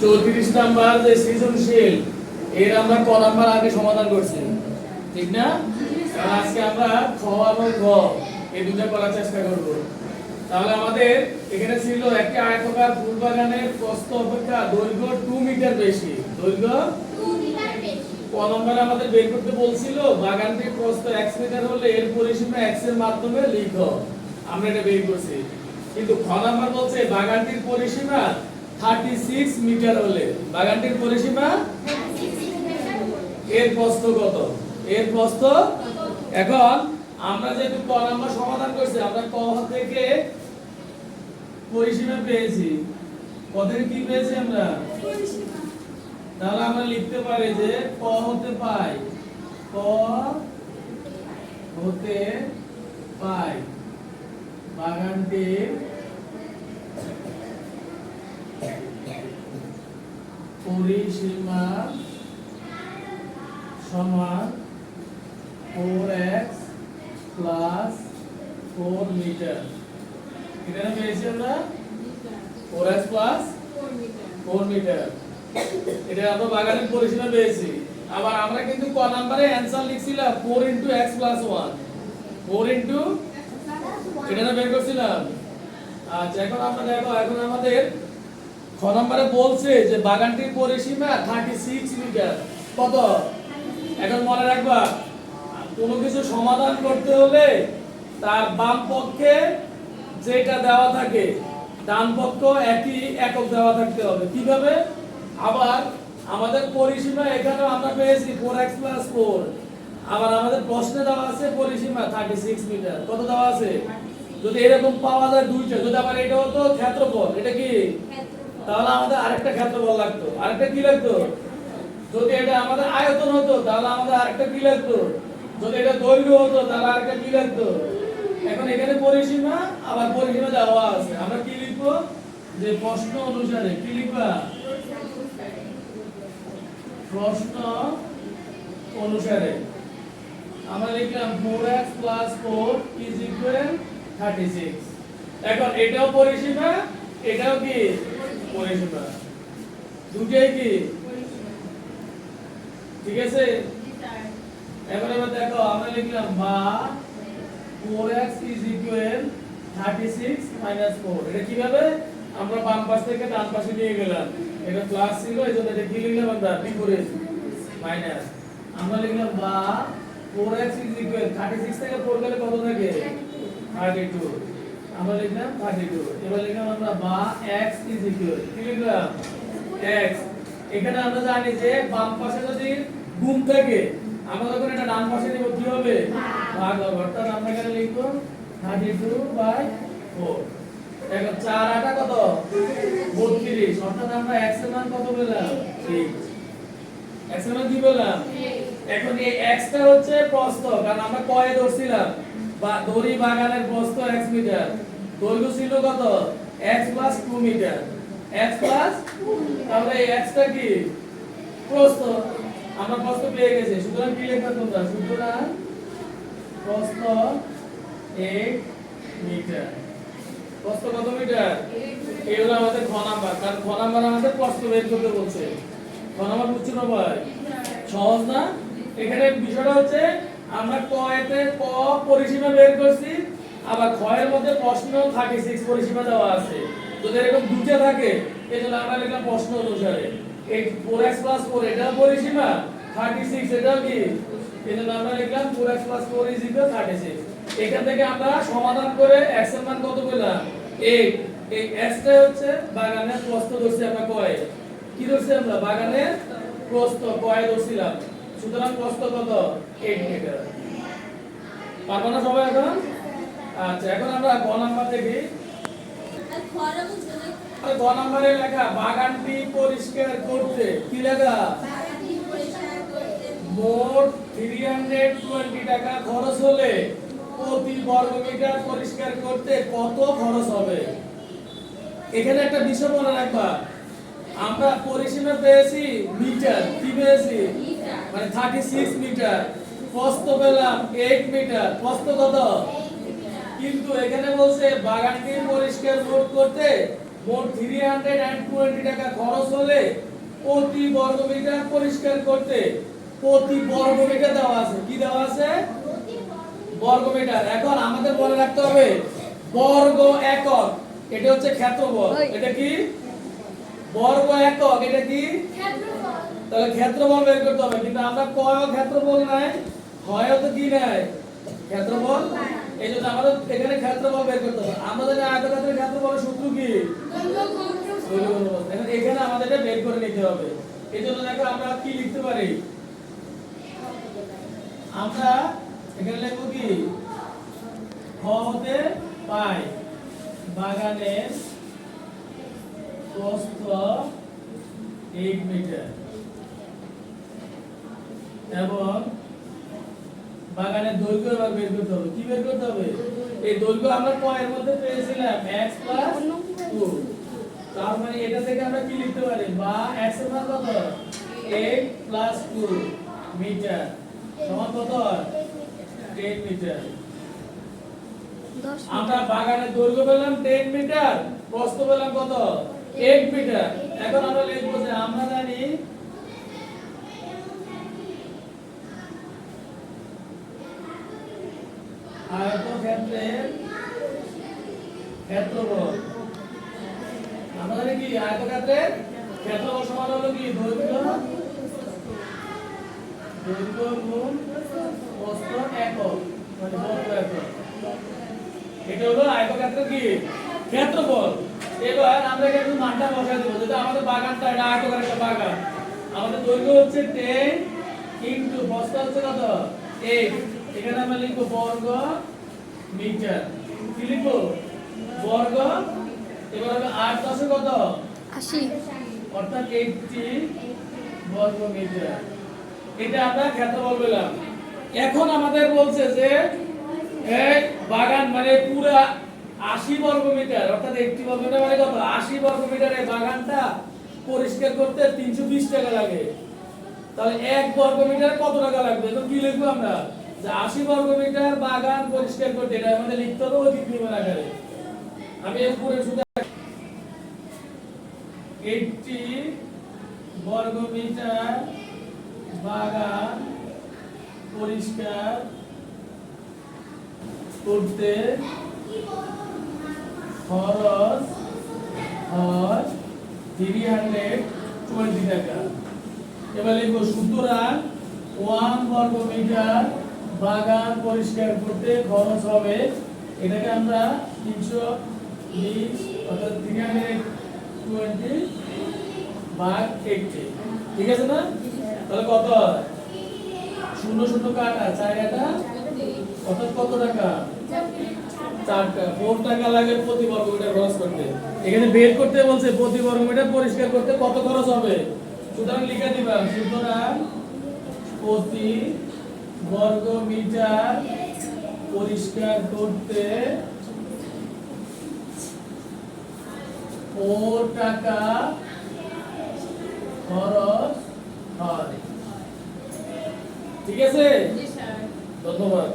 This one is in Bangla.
চৌত্রিশ নাম্বার যে সৃজনশীল এর আমরা ক নাম্বার আগে সমাধান করছি। ঠিক না? আজকে আমরা খ এবং গ এই দুটো করার চেষ্টা করব। তাহলে আমাদের এখানে ছিল একটি আয়তকার ফুল বাগানের প্রস্থ অপেক্ষা দৈর্ঘ্য টু মিটার বেশি। দৈর্ঘ্য ক নম্বরে আমাদের বের করতে বলছিল বাগানটির প্রস্থ x মিটার হলে এর পরিসীমা x এর মাধ্যমে লিখো। আমরা এটা বের করছি। কিন্তু খ নাম্বার বলছে বাগানটির পরিসীমা 36 মিটার হলে। বাগানটির পরিসীমা এর প্রস্থ কত? এর প্রস্থ এখন আমরা যেহেতু ক নাম্বার সমাধান করছি, আমরা ক থেকে পরিসীমা পেয়েছি। ক থেকে কি পেয়েছি আমরা? তাহলে আমরা লিখতে পারি যে ক হতে পাই। ক হতে পাই। বাগানটির পরিসীমা সমান four x plus four metre এখানে পেয়েছি আমরা four x plus four metre এটা আমরা বাগানের পরিসীমা পেয়েছি। আবার আমরা কিন্তু ক নাম্বারে অ্যানসার লিখছিলাম 4 ইনটু x 1 4 ইনটু এটা না বের করছিলাম। আচ্ছা এখন আমরা দেখো এখন আমাদের খ নাম্বারে বলছে যে বাগানটির পরিসীমা 36 মিটার কত? এখন মনে রাখবা, কোনো কিছু সমাধান করতে হলে তার বাম পক্ষে যেটা দেওয়া থাকে, ডান পক্ষ একই একক দেওয়া থাকতে হবে। কীভাবে? আবার আমাদের পরিসীমা এখানে আমরা পেয়েছি 4x 4 আবার আমাদের প্রশ্নে দেওয়া আছে পরিসীমা 36 মিটার কত দেওয়া আছে? যদি এরকম পাওয়া যায় দুইটা যদি আবার এটা হতো ক্ষেত্রফল এটা কি? তাহলে আমাদের আরেকটা ক্ষেত্রফল লাগতো। আরেকটা কি লাগতো? যদি এটা আমাদের আয়তন হতো তাহলে আমাদের আরেকটা কি লাগতো? যদি এটা দৈর্ঘ্য হতো তাহলে আরেকটা কি লাগতো? এখন এখানে পরিসীমা আবার পরিসীমা দেওয়া আছে। আমরা কি লিখব? যে প্রশ্ন অনুসারে কি লিখবা? প্রশ্ন অনুসারে। আমরা লিখলাম 4x 4 is equal 36 এখন এটাও পরিসীমা, এটাও কি? পরিসীমা। দুটোই কি? ঠিক আছে? এবার এবার দেখো, আমরা লিখলাম বা 4x is equal 36 minus 4 এটা কীভাবে? আমরা বাম পাশ থেকে ডান পাশে নিয়ে গেলাম। এটা প্লাস ছিল, এই জন্য এটা কি লিখলাম আমরা? বিপরীত। মাইনাস আমরা লিখলাম বা 4x 36 থেকে 4 গেলে কত থাকে 32 আমরা লিখলাম 32 এবার লিখলাম আমরা বা x কি লিখলাম x এখানে আমরা জানি যে বাম পাশে যদি গুণ থাকে আমরা যখন এটা ডান পাশে নিব কি হবে ভাগ হবে অর্থাৎ আমরা এখানে লিখব 32 বাই 4 দেখো 4 আটা কত 32 অর্থাৎ আমরা x এর মান কত পেলাম? 3 x এর মান কি পেলাম এখন এই x টা হচ্ছে প্রস্থ, কারণ আমরা কয়ে ধরছিলাম। বা দড়ি বাগানের প্রস্থ x মিটার দৈর্ঘ্য ছিল কত? X 2 মিটার x তাহলে এই x টা কি? প্রস্থ। আমরা প্রস্থ পেয়ে গেছি। সুতরাং কি লিখবে তোমরা? সুতরাং প্রস্থ 8 মিটার প্রস্থ কত মিটার এই হলো আমাদের ঘ নাম্বার কারণ ঘ নাম্বার আমাদের প্রস্থ বের করতে বলছে। ঘ নাম্বার বুঝছ না ভাই সহজ না? এখানে বিষয়টা হচ্ছে, আমরা ক এতে ক পরিসীমা বের করছি, আবার এর মধ্যে প্রশ্ন থাকে সিক্স পরিসীমা দেওয়া আছে। যদি এরকম দুটো থাকে এই জন্য আমরা লিখলাম প্রশ্ন অনুসারে। এই ফোর এক্স প্লাস ফোর এটাও পরিসীমা থার্টি সিক্স এটাও কি? এই জন্য আমরা লিখলাম four x plus four is equal thirty six এখান থেকে আমরা সমাধান করে x এর মান কত পেলাম? 8 এই x টা হচ্ছে বাগানের প্রস্থ ধরছি আমরা কয়। কি ধরছি আমরা? বাগানের প্রস্থ, কয় ধরছিলাম। সুতরাং প্রস্থ কত? 8 মিটার পারব না সবাই এখন? আচ্ছা এখন আমরা গ নাম্বার দেখি। গ নাম্বারে লেখা, বাগানটি পরিষ্কার করতে। কি লেখা? মোট 320 টাকা খরচ হলে প্রতি বর্গ মিটার পরিষ্কার করতে কত খরচ হবে? এখানে একটা বিষয় মনে রাখবা। আমরা পরিসীমা পেয়েছি মিটার কি পেয়েছি? মানে 36 মিটার প্রস্থ পেলাম 8 মিটার প্রস্থ কত? কিন্তু এখানে বলছে বাগানটি পরিষ্কার মোট করতে মোট থ্রি হান্ড্রেড অ্যান্ড টোয়েন্টি টাকা খরচ হলে প্রতি বর্গমিটার পরিষ্কার করতে প্রতি বর্গমিটার দেওয়া আছে। কি দেওয়া আছে? বর্গমিটার এখন আমাদের মনে রাখতে হবে বর্গ একক এটা হচ্ছে ক্ষেত্রফল। এটা কি? বর্গ একক এটা কি? তাহলে ক্ষেত্রফল বের করতে হবে, কিন্তু আমরা কয় ক্ষেত্রফল নাই? হয় তো কি নাই? ক্ষেত্রফল? এই জন্য আমাদের এখানে ক্ষেত্রফল বের করতে হবে। আমাদের আয়তক্ষেত্রের ক্ষেত্রফলের সূত্র কি? এখন আমাদের এটা বের করে নিতে হবে। এই জন্য দেখো আমরা কি লিখতে পারি? আমরা এখানে লিখব কি? খ হতে পাই। বাগানের প্রস্থ 8 মিটার। এবং বাগানের দৈর্ঘ্য এবার বের করতে হবে। কি বের করতে হবে? এই দৈর্ঘ্য আমরা কয়ের মধ্যে পেয়েছিলাম, x 2 তার মানে এটা থেকে আমরা কি লিখতে পারি? বা x এর মান কত? 8 2 মিটার সমান কত? 10 মিটার আমরা বাগানের দৈর্ঘ্য পেলাম 10 মিটার প্রস্থ পেলাম কত? 8 মিটার এখন আমরা লিখব যে আমরা জানি আয়তক্ষেত্রের ক্ষেত্রফল। আমরা কি আয়তক্ষেত্রের ক্ষেত্রফল সমান হলো কি? দৈর্ঘ্য দৈর্ঘ্য গুণ প্রস্থ একক মানে বর্গ একক। এটা হলো আয়তক্ষেত্রের কি? ক্ষেত্রফল। এবার আমরা এখানে মানটা বসাই দেবো। যেটা আমাদের বাগানটা এটা আয়তকার একটা বাগান। আমাদের দৈর্ঘ্য হচ্ছে 10 ইনটু প্রস্থ হচ্ছে কত? 8 এখানে আমরা লিখব বর্গ মিটার। কি লিখব? বর্গ এবার হবে 8 দশে কত? আশি। অর্থাৎ 80 বর্গ মিটার। এটা আমরা ক্ষেত্রফল পেলাম এখন আমাদের বলছে যে এই বাগান মানে পুরা আশি বর্গ মিটার অর্থাৎ একটি বর্গ মিটার মানে কত? আশি বর্গ মিটার এই বাগানটা পরিষ্কার করতে তিনশো বিশ টাকা লাগে। তাহলে এক বর্গ মিটার কত টাকা লাগবে? তো কি লিখব আমরা? যে আশি বর্গ মিটার বাগান পরিষ্কার করতে এটা আমাদের লিখতে হবে অধিক নির্মাণ আকারে। আমি এর পুরো শুধু এইটটি বর্গ মিটার বাগান পরিষ্কার করতে খরচ হয় থ্রি হান্ড্রেড টোয়েন্টি টাকা। এবার লিখব, সুতরাং ওয়ান বর্গ মিটার বাগান পরিষ্কার করতে খরচ হবে। এটাকে আমরা তিনশো ঠিক আছে না? তাহলে কত শূন্য শূন্য কাটা, চার অর্থাৎ কত টাকা? চার টাকা। ফোর টাকা লাগে প্রতি বর্গ মিটার খরচ করতে। এখানে বের করতে বলছে প্রতি বর্গ মিটার পরিষ্কার করতে কত খরচ হবে? সুতরাং লিখে দিবা, সুতরাং প্রতি বর্গ মিটার পরিষ্কার করতে ও টাকা খরচ হয়। ঠিক আছে? ধন্যবাদ।